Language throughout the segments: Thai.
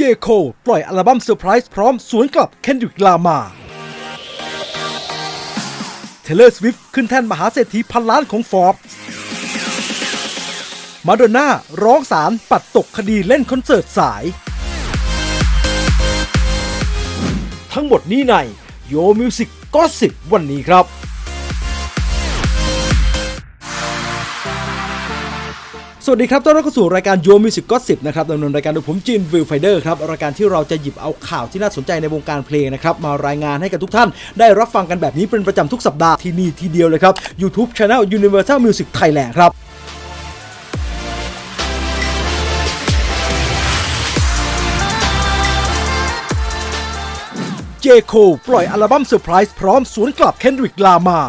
J. Cole ปล่อยอัลบั้มเซอร์ไพรส์พร้อมสวนกลับ Kendrick Lamar Taylor Swift ขึ้นแท่นมหาเศรษฐีพันล้านของ Forbes มาดอนน่าร้องสารปัดตกคดีเล่นคอนเสิร์ตสาย ทั้งหมดนี้ใน Yo Music Gossip วันนี้ครับ สวัสดีครับ ต้อนรับเข้าสู่รายการ Yo Music Gossip นะครับดำเนินรายการโดยผมจินวิลไฟเดอร์ครับ รายการที่เราจะหยิบเอาข่าวที่น่าสนใจในวงการเพลงนะครับ มารายงานให้กับทุกท่าน ได้รับฟังกันแบบนี้เป็นประจำทุกสัปดาห์ที่นี่ทีเดียวเลยครับ YouTube Channel Universal Music Thailand ครับเจโคปล่อยอัลบั้มเซอร์ไพรส์พร้อมสวนกลับเคนดริกลามา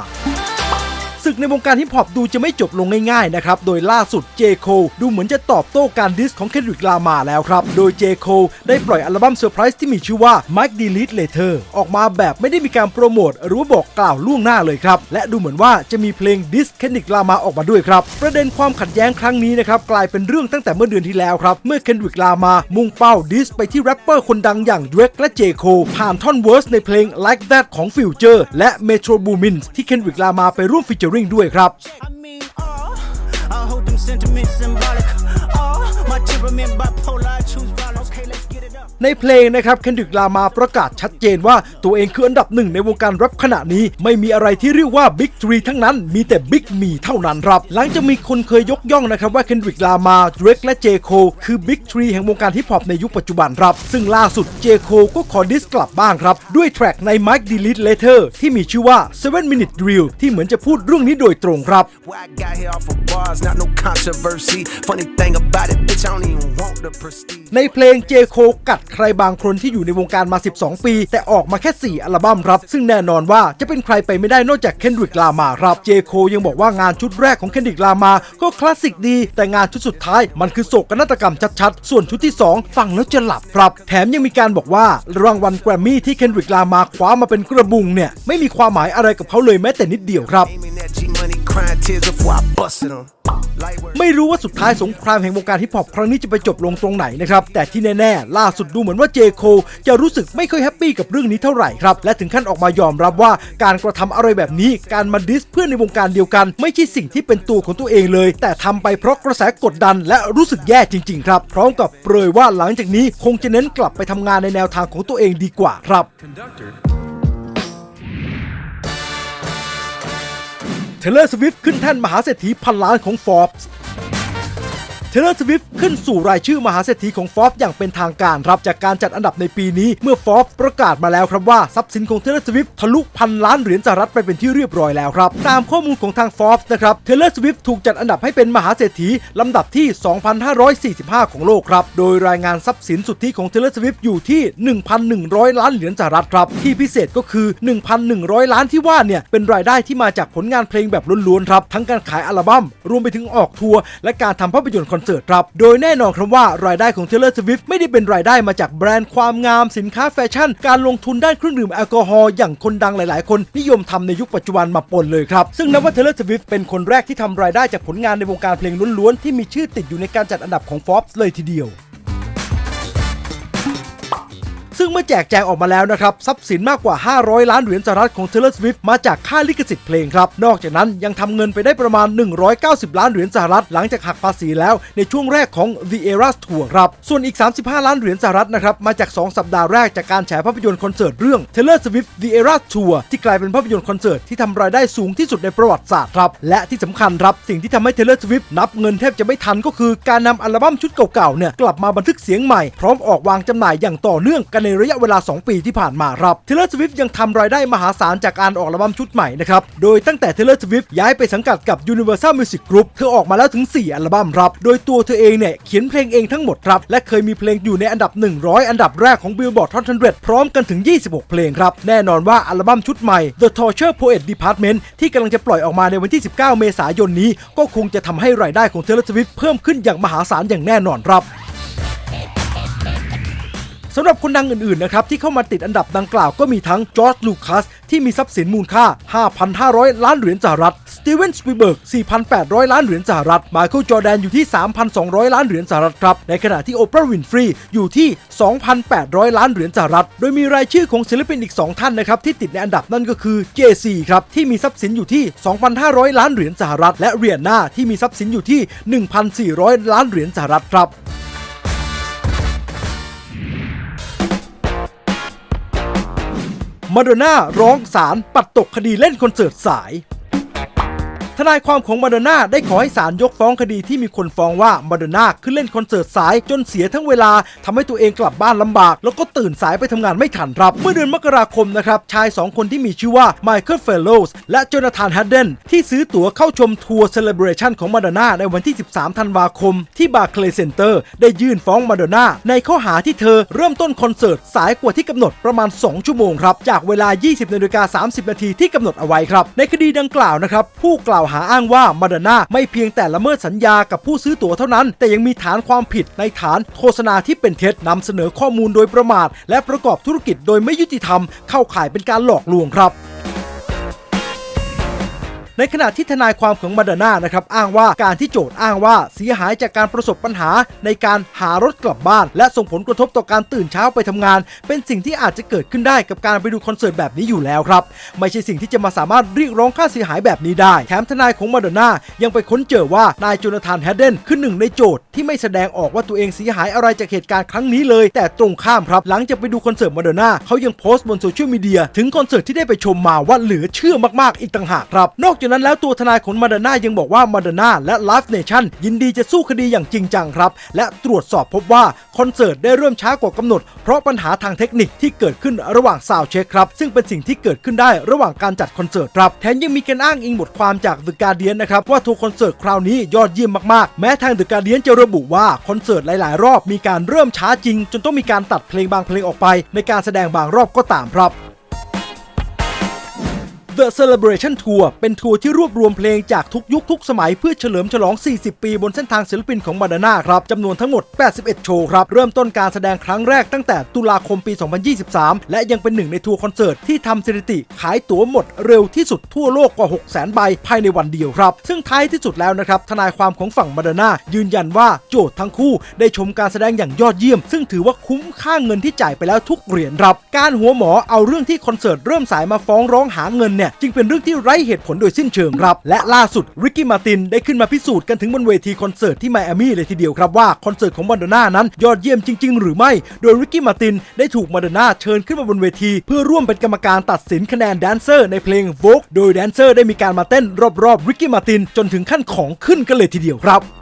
ศึกในวงการฮิปฮอปดูจะไม่จบลงง่ายๆนะครับ โดยล่าสุดเจโคดูเหมือนจะตอบโต้การดิสของเคนดริกลามาแล้วครับ โดยเจโคได้ปล่อยอัลบั้มเซอร์ไพรส์ที่มีชื่อว่า Mike Delete Later ออกมาแบบไม่ได้มีการโปรโมทหรือบอกกล่าวล่วงหน้าเลยครับ และดูเหมือนว่าจะมีเพลงดิสเคนดริกลามาออกมาด้วยครับ ประเด็นความขัดแย้งครั้งนี้นะครับกลายเป็นเรื่องตั้งแต่เมื่อเดือนที่แล้วครับ เมื่อเคนดริกลามามุ่งเป้าดิสไปที่แรปเปอร์คนดังอย่าง Drake และเจโคผ่านท่อนเวิร์สในเพลง Like That ของ Future และ Metro Boomin ที่เคนดริกลามาไปร่วมฟีเจอริงด้วยครับ I mean, oh, I hope them sentiments symbolic. Oh, my temperament bipolar, ในเพลงนะครับเคนดริกลามาประกาศชัดเจนว่าตัวเองคืออันดับหนึ่งในวงการแรปขณะนี้ ไม่มีอะไรที่เรียกว่าบิ๊กทรีทั้งนั้น มีแต่บิ๊กมีเท่านั้นครับ หลังจากมีคนเคยยกย่องนะครับว่าเคนดริกลามาดร e และเจโคคือบิ๊กทรีแห่งวงการฮิปฮอปในยุคปัจจุบันครับ ซึ่งล่าสุดเจโคก็ขอดิสกลับบ้างครับ ด้วยแทร็กใน Mike Delete Later ที่มีชื่อว่า 7 Minute Drill ที่เหมือนจะพูดเรื่องนี้โดยตรงครับ Well, I got here off of bars, not no controversy. Funny thing about it, bitch, I don't even want the prestige. ในเพลงเจโคกัดใครบางคนที่อยู่ในวงการมา 12 ปี แต่ออกมาแค่ 4 อัลบั้มครับ ซึ่งแน่นอนว่าจะเป็นใครไปไม่ได้นอกจากเคนดริกลามาครับเจโคยังบอกว่างานชุดแรกของเคนดริกลามาก็คลาสสิกดี แต่งานชุดสุดท้ายมันคือโศกนาฏกรรมชัดๆ ส่วนชุดที่ 2 ฟังแล้วจะหลับครับ แถมยังมีการบอกว่ารางวัลแกรมมี่ที่เคนดริกลามาคว้ามาเป็นกระบุงเนี่ยไม่มีความหมายอะไรกับเขาเลยแม้แต่นิดเดียวครับ ไม่รู้ว่าสุดท้ายสงครามแห่งวงการฮิปฮอปครั้งนี้จะไปจบลงตรงไหนนะครับ แต่ที่แน่ๆ ล่าสุดดูเหมือนว่าเจโคจะรู้สึกไม่ค่อยแฮปปี้กับเรื่องนี้เท่าไหร่ครับ และถึงขั้นออกมายอมรับว่าการกระทำอะไรแบบนี้ การมาดิสเพื่อนในวงการเดียวกัน ไม่ใช่สิ่งที่เป็นตัวของตัวเองเลย แต่ทำไปเพราะกระแสกดดันและรู้สึกแย่จริง ๆ ครับ พร้อมกับเปรยว่าหลังจากนี้คงจะเน้นกลับไปทำงานในแนวทางของตัวเองดีกว่าครับ เทเลอร์สวิฟขึ้นแท่นมหาเศรษฐีพันล้านของ Forbes เทเลอร์สวิฟขึ้นสู่รายชื่อมหาเศรษฐีของฟอ b อย่างเป็นทางการครับจากการจัดอันดับในปีนี้ เมื่อฟอ b ประกาศมาแล้วครับว่าทรัพย์สินของเทเลอร์สวิฟทะลุพันล้านเหรียญสหรัฐไปเป็นที่เรียบร้อยแล้วครับ ตามข้อมูลของทางฟอ b นะครับเทเลอร์สวิฟถูกจัดอันดับให้เป็นมหาเศรษฐีลำดับที่ 2,545 ของโลกครับโดยรายงานทรัพย์สินสุทธิของเทเลอร์สวิฟอยู่ที่ 1,100 ล้านเหรียญสหรัฐครับที่พิเศษก็คือ 1,100 ล้านที่ว่าเนี่ยเป็นรายได้ที่มาจากผลงานเพลงแบบล้วนๆครับทั้งการขายอัลบั้มรวมไปถึงออกทัวร์และการทำภาพยนตร์คอนเสิร์ตครับ โดยแน่นอนครับว่ารายได้ของ Taylor Swift ไม่ได้เป็นรายได้มาจากแบรนด์ความงามสินค้าแฟชั่น การลงทุนด้านเครื่องดื่มแอลกอฮอล์อย่างคนดังหลายๆ คนนิยมทำในยุคปัจจุบันมาปนเลยครับ ซึ่งนับว่า Taylor Swift เป็นคนแรกที่ทำรายได้จากผลงานในวงการเพลงล้วนๆที่มีชื่อติดอยู่ในการจัดอันดับของ Forbes เลยทีเดียว งเมื่อแจกแจงออกมาแล้วนะครับ ทรัพย์สินมากกว่า 500 ล้านเหรียญสหรัฐของ Taylor Swift มาจากค่าลิขสิทธิ์เพลงครับ นอกจากนั้นยังทำเงินไปได้ประมาณ 190 ล้านเหรียญสหรัฐหลังจากหักภาษีแล้วในช่วงแรกของ The Eras Tour ครับ ส่วนอีก 35 ล้านเหรียญสหรัฐนะครับมาจาก 2 สัปดาห์แรกจากการฉายภาพยนตร์คอนเสิร์ตเรื่อง Taylor Swift The Eras Tour ที่กลายเป็นภาพยนตร์คอนเสิร์ตที่ทำรายได้สูงที่สุดในประวัติศาสตร์ครับและที่สำคัญครับสิ่งที่ทำให้ Taylor Swift นับเงินแทบจะไม่ทันก็คือการนำอัลบั้มชุดเก่าๆเนี่ยกลับมาบันทึกเสียงใหม่พร้อมออกวางจำหน่ายอย่างต่อเนื่องกันในระยะเวลา 2 ปีที่ผ่านมาครับ Taylor Swift ยังทำรายได้มหาศาลจากการออกอัลบั้มชุดใหม่นะครับ โดยตั้งแต่ Taylor Swift ย้ายไปสังกัดกับ Universal Music Group เธอออกมาแล้วถึง 4 อัลบั้มครับ โดยตัวเธอเองเนี่ยเขียนเพลงเองทั้งหมดครับ และเคยมีเพลงอยู่ในอันดับ 100 อันดับแรกของ Billboard Hot 100 พร้อมกันถึง 26 เพลงครับ แน่นอนว่าอัลบั้มชุดใหม่ The Torture Poet Department ที่กำลังจะปล่อยออกมาในวันที่ 19 เมษายนนี้ ก็คงจะทำให้รายได้ของ Taylor Swift เพิ่มขึ้นอย่างมหาศาลอย่างแน่นอนครับ สำหรับคนดังอื่นๆนะครับที่เข้ามาติดอันดับดังกล่าวก็มีทั้งจอร์จลูคัสที่มีทรัพย์สินมูลค่า 5,500 ล้านเหรียญสหรัฐ สตีเวนสปีเบิร์ก 4,800 ล้านเหรียญสหรัฐ มาเคิลจอแดนอยู่ที่ 3,200 ล้านเหรียญสหรัฐครับ ในขณะที่โอปราห์วินฟรีอยู่ที่ 2,800 ล้านเหรียญสหรัฐ โดยมีรายชื่อของศิลปินอีก 2 ท่านนะครับที่ติดในอันดับนั่นก็คือ JC ครับที่มีทรัพย์สินอยู่ที่ 2,500 ล้านเหรียญสหรัฐ และเรียนาที่มีทรัพย์สินอยู่ที่ 1,400 ล้านเหรียญสหรัฐครับ มาโดน่าร้องศาลปัดตกคดีเล่นคอนเสิร์ตสาย ทนายความของมาโดน่าได้ขอให้ศาลยกฟ้องคดีที่มีคนฟ้องว่ามาโดน่าขึ้นเล่นคอนเสิร์ตสายจนเสียทั้งเวลาทำให้ตัวเองกลับบ้านลำบาก แล้วก็ตื่นสายไปทำงานไม่ทันครับ เมื่อเดือนมกราคมนะครับ ชาย 2 คนที่มีชื่อว่าไมเคิลเฟลโลสและโจนาธานฮัดเดนที่ซื้อตั๋วเข้าชมทัวร์เซเลบรชันของมาโดน่าในวันที่ 13 ธันวาคม ที่บาร์เคลย์เซ็นเตอร์ได้ยื่นฟ้องมาโดน่าในข้อหาที่เธอเริ่มต้นคอนเสิร์ตสายกว่าที่กำหนดประมาณ 2 ชั่วโมงครับจากเวลา 20นาฬิกา30 นาทีที่กำหนดเอาไว้ครับในคดีดังกล่าวนะครับผู้กล่าวหาอ้างว่ามาโดน่าไม่เพียงแต่ละเมิดสัญญากับผู้ซื้อตั๋วเท่านั้น แต่ยังมีฐานความผิดในฐานโฆษณาที่เป็นเท็จนำเสนอข้อมูลโดยประมาท และประกอบธุรกิจโดยไม่ยุติธรรม เข้าข่ายเป็นการหลอกลวงครับ ในขณะที่ทนายความของมาดาน่านะครับอ้างว่าการที่โจทย์อ้างว่าเสียหายจากการประสบปัญหาในการหารถกลับบ้าน และส่งผลกระทบต่อการตื่นเช้าไปทำงาน เป็นสิ่งที่อาจจะเกิดขึ้นได้กับการไปดูคอนเสิร์ตแบบนี้อยู่แล้วครับไม่ใช่สิ่งที่จะมาสามารถเรียกร้องค่าเสียหายแบบนี้ได้แถมทนายของมาดาน่ายังไปค้นเจอว่านายโจนาธานแฮดเดนคือหนึ่งในโจทย์ที่ไม่แสดงออกว่าตัวเองเสียหายอะไรจากเหตุการณ์ครั้งนี้เลย แต่ตรงข้ามครับหลังจากไปดูคอนเสิร์ตมาดาน่าเขายังโพสต์บนโซเชียลมีเดียถึงคอนเสิร์ตที่ได้ไปชมมาว่าเหลือเชื่อมากๆอีกต่างหากครับนอกจากนั้นแล้วตัวทนายของมาดาน่ายังบอกว่ามาดาน่าและ Live Nation ยินดีจะสู้คดีอย่างจริงจังครับ และตรวจสอบพบว่าคอนเสิร์ตได้เริ่มช้ากว่ากำหนด เพราะปัญหาทางเทคนิคที่เกิดขึ้นระหว่างซาวเช็คครับ ซึ่งเป็นสิ่งที่เกิดขึ้นได้ระหว่างการจัดคอนเสิร์ตครับแถมยังมีการอ้างอิงบทความจาก The Guardian นะครับว่าทัวร์คอนเสิร์ตคราวนี้ยอดเยี่ยมมากๆ แม้ทาง The Guardian จะระบุว่าคอนเสิร์ตหลาย ๆ รอบมีการเริ่มช้าจริง จนต้องมีการตัดเพลงบางเพลงออกไป ในการแสดงบางรอบก็ตามครับ The Celebration Tour เป็นทัวร์ที่รวบรวมเพลงจากทุกยุคทุกสมัยเพื่อเฉลิมฉลอง 40 ปีบนเส้นทางศิลปินของมาดาน่าครับจำนวนทั้งหมด 81 โชว์ครับ เริ่มต้นการแสดงครั้งแรกตั้งแต่ตุลาคมปี 2023 และยังเป็นหนึ่งในทัวร์คอนเสิร์ตที่ทำสถิติ ขายตั๋วหมดเร็วที่สุดทั่วโลกกว่า 600,000 ใบภายในวันเดียวครับ ซึ่งท้ายที่สุดแล้วนะครับทนายความของฝั่งมาดาน่ายืนยันว่าโจทย์ทั้งคู่ได้ชมการแสดงอย่างยอดเยี่ยม ซึ่งถือว่าคุ้มค่าเงินที่จ่ายไปแล้วทุกเหรียญครับ การหัวหมอเอาเรื่องที่คอนเสิร์ตเริ่มสายมาฟ้องร้องหาเงินเนี่ยจึงเป็นเรื่องที่ไร้เหตุผลโดยสิ้นเชิงครับ และล่าสุดริกกี้มาตินได้ขึ้นมาพิสูจน์กันถึงบนเวทีคอนเสิร์ตที่ไมอามี่เลยทีเดียวครับว่าคอนเสิร์ตของมาดอนน่านั้นยอดเยี่ยมจริง ๆ หรือไม่ โดยริกกี้มาตินได้ถูกมาดอน่าเชิญขึ้นมาบนเวที เพื่อร่วมเป็นกรรมการตัดสินคะแนนแดนเซอร์ในเพลง Vogue โดยแดนเซอร์ได้มีการมาเต้นรอบๆริกกี้มาตินจนถึงขั้นของขึ้นกันเลยทีเดียวครับ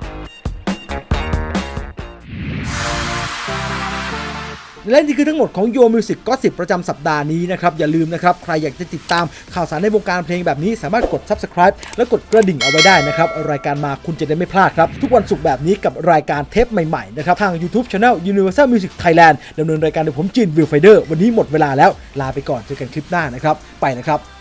และนี่คือทั้งหมดของโยมิวสิกก็สิบประจำสัปดาห์นี้นะครับ อย่าลืมนะครับ ใครอยากจะติดตามข่าวสารในวงการเพลงแบบนี้ สามารถกด subscribe และกดกระดิ่งเอาไว้ได้นะครับ รายการมาคุณจะได้ไม่พลาดครับ ทุกวันศุกร์แบบนี้กับรายการเทปใหม่ๆนะครับทาง YouTube Channel Universal Music Thailand ดำเนินรายการโดยผมจีนวิวไฟเดอร์วันนี้หมดเวลาแล้วลาไปก่อนเจอกันคลิปหน้านะครับไปนะครับ